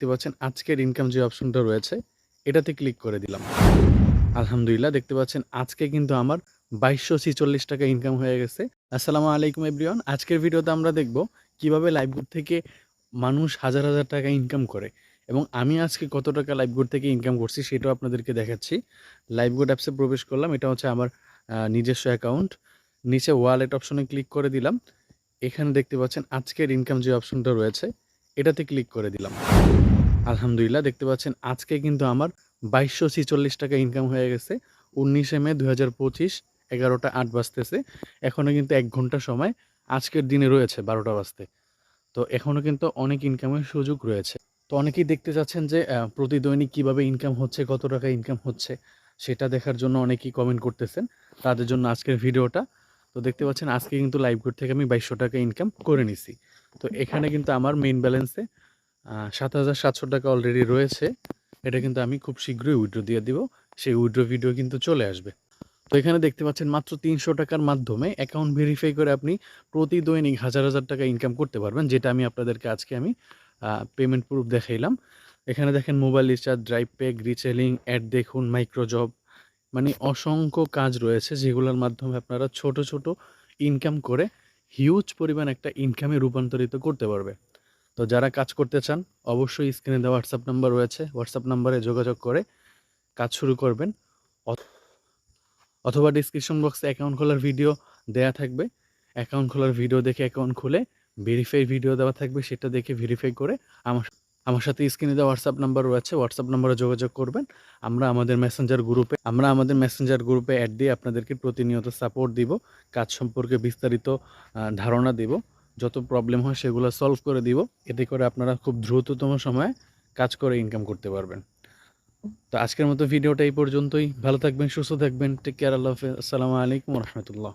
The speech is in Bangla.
দেখতে পাচ্ছেন আজকের ইনকাম যে অপশনটা রয়েছে, এটাতে ক্লিক করে দিলাম। আলহামদুলিল্লাহ, দেখতে পাচ্ছেন আজকে কিন্তু আমার বাইশশো ছিচল্লিশ টাকা ইনকাম হয়ে গেছে। আসসালামু আলাইকুম এভরিওয়ান আজকের ভিডিওতে আমরা দেখব কীভাবে লাইভগুড থেকে মানুষ হাজার হাজার টাকা ইনকাম করে এবং আমি আজকে কত টাকা লাইভগুড থেকে ইনকাম করছি সেটাও আপনাদেরকে দেখাচ্ছি। লাইভগুড অ্যাপসে প্রবেশ করলাম, এটা হচ্ছে আমার নিজস্ব অ্যাকাউন্ট নিচে ওয়ালেট অপশনে ক্লিক করে দিলাম। এখানে দেখতে পাচ্ছেন আজকের ইনকাম যে অপশনটা রয়েছে এটাতে ক্লিক করে দিলাম। আলহামদুলিল্লাহ, দেখতে পাচ্ছেন আজকে কিন্তু আমার বাইশশো ছিচল্লিশ টাকা ইনকাম হয়ে গেছে। উনিশে মে দু হাজার পঁচিশ, এগারোটা আট বাজতেছে। এখনও কিন্তু এক ঘণ্টা সময় আজকের দিনে রয়েছে বারোটা বাজতে। তো এখনও কিন্তু অনেক ইনকামের সুযোগ রয়েছে। তো অনেকেই দেখতে চাচ্ছেন যে প্রতি দৈনিক কীভাবে ইনকাম হচ্ছে, কত টাকা ইনকাম হচ্ছে, সেটা দেখার জন্য অনেকেই কমেন্ট করতেছেন তাদের জন্য আজকের ভিডিওটা তো দেখতে পাচ্ছেন আজকে কিন্তু লাইভ কোড থেকে আমি বাইশশো টাকা ইনকাম করে নিছি। তো এখানে কিন্তু আমার মেইন ব্যালেন্সে সাত হাজার সাতশো টাকা অলরেডি রয়েছে। এটা কিন্তু আমি খুব শীঘ্রই উইড্রো দিয়ে দিব। সেই উইড্রো ভিডিও কিন্তু চলে আসবে। তো এখানে দেখতে পাচ্ছেন মাত্র তিনশো টাকার মাধ্যমে অ্যাকাউন্ট ভেরিফাই করে আপনি প্রতি দৈনিক হাজার হাজার টাকা ইনকাম করতে পারবেন, যেটা আমি আপনাদেরকে আজকে আমি পেমেন্ট প্রুফ দেখাইলাম। এখানে দেখেন মোবাইল রিচার্জ ড্রাইভ প্যাক রিচেলিং অ্যাড দেখুন মাইক্রোজব মানে অসংখ্য কাজ রয়েছে যেগুলোর মাধ্যমে আপনারা ছোট ছোট ইনকাম করে হিউজ পরিমাণ একটা ইনকামে রূপান্তরিত করতে পারবে। তো যারা কাজ করতে চান, অবশ্যই স্ক্রিনে দেওয়া হোয়াটসঅ্যাপ নাম্বার রয়েছে। হোয়াটসঅ্যাপ নাম্বারে যোগাযোগ করে কাজ শুরু করবেন। অথ- অথবা ডিসক্রিপশন বক্সে অ্যাকাউন্ট খোলার ভিডিও দেয়া থাকবে। অ্যাকাউন্ট খোলার ভিডিও দেখে অ্যাকাউন্ট খুলে ভেরিফাই ভিডিও দেওয়া থাকবে, সেটা দেখে ভেরিফাই করে আমার আমার সাথে স্ক্রিনে দেওয়া হোয়াটসঅ্যাপ নাম্বার রয়েছে। হোয়াটসঅ্যাপ নাম্বারে যোগাযোগ করবেন। আমরা আমাদের মেসেঞ্জার গ্রুপে আমরা আমাদের মেসেঞ্জার গ্রুপে অ্যাড দিয়ে আপনাদেরকে প্রতিনিয়ত সাপোর্ট দিব, কাজ সম্পর্কে বিস্তারিত ধারণা দিব, যত প্রবলেম হয় সেগুলো সলভ করে দিব। এতে করে আপনারা খুব দ্রুততম সময়ে কাজ করে ইনকাম করতে পারবেন। তো আজকের মতো ভিডিওটা এই পর্যন্তই। ভালো থাকবেন, সুস্থ থাকবেন। টেক কেয়ার আল্লাহ হাফেজ। আসসালামু আলাইকুম রহমতুল্লাহ।